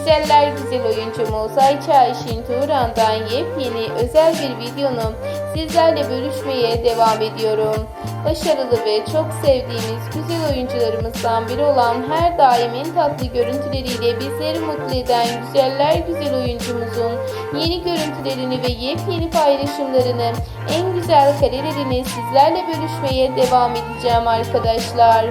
Güzeller güzel oyuncumuz Ayça Ayşin Turan'dan yepyeni özel bir videonu sizlerle bölüşmeye devam ediyorum. Başarılı ve çok sevdiğimiz güzel oyuncularımızdan biri olan her daim en tatlı görüntüleriyle bizleri mutlu eden güzeller güzel oyuncumuzun yeni görüntülerini ve yepyeni paylaşımlarını en güzel karelerini sizlerle bölüşmeye devam edeceğim arkadaşlar.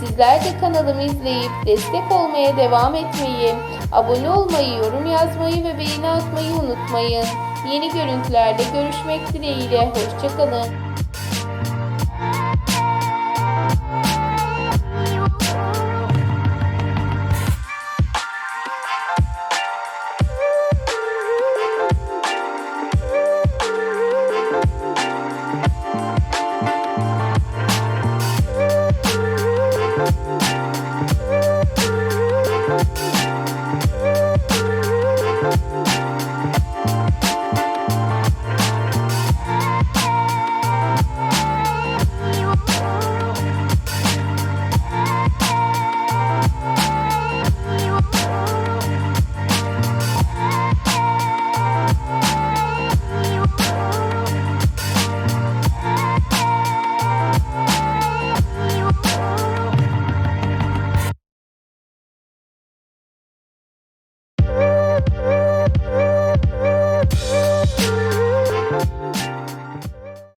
Sizler de kanalımı izleyip destek olmaya devam etmeyi, abone olmayı, yorum yazmayı ve beğeni atmayı unutmayın. Yeni görüntülerde görüşmek dileğiyle. Hoşçakalın.